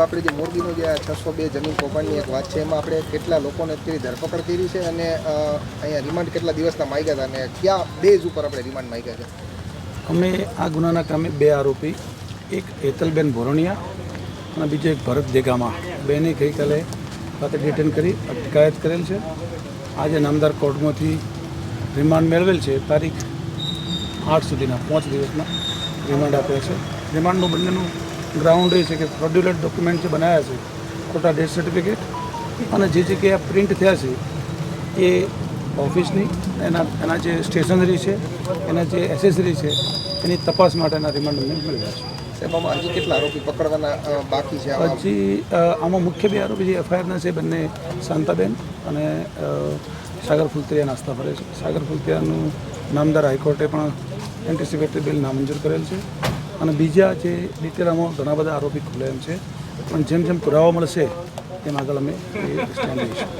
આપણે જે મોરબીનું જે છસો બે જમીન કૌભાંડની એક વાત છે, એમાં આપણે કેટલા લોકોને અત્યારે ધરપકડ કરી છે અને અહીંયા રિમાન્ડ કેટલા દિવસના માંગ્યા હતા અને કયા બેઝ ઉપર આપણે રિમાન્ડ માગ્યા છે? અમે આ ગુનાના કામે બે આરોપી, એક હેતલબેન ભોરણિયા અને બીજો એક ભરત દેગામા. બેને ગઈકાલે રાતે ડિટેન કરી અટકાયત કરેલ છે. આજે નામદાર કોર્ટમાંથી રિમાન્ડ મેળવેલ છે. તારીખ આઠ સુધીના, પાંચ દિવસના રિમાન્ડ આપ્યા છે. રિમાન્ડનું બંનેનું ગ્રાઉન્ડ એ છે કે ફ્રોડ્યુલન્ટ ડોક્યુમેન્ટ જે બનાવ્યા છે ખોટા ડેથ સર્ટિફિકેટ અને જે જગ્યાએ પ્રિન્ટ થયા છે એ ઓફિસની એના એના જે સ્ટેશનરી છે એના જે એસેસરી છે એની તપાસ માટેના રિમાન્ડ મને મળી રહ્યા છે. આમાં હજી કેટલા આરોપી પકડવાના બાકી છે આમાં આમાં મુખ્ય બે આરોપી જે એફઆઈઆરના છે બંને શાંતાબેન અને સાગર ફુલતિયા નાસ્તા ફરે છે. સાગર ફુલતિયાનું નામદાર હાઈકોર્ટે પણ એન્ટિસિપેટરી બિલ નામંજૂર કરેલ છે. અને બીજા જે ડિટેલમાં ઘણા બધા આરોપી ખુલે એમ છે. પણ જેમ જેમ પુરાવા મળશે, તેમ આગળ અમે સ્ટેન્ડ લઈશું.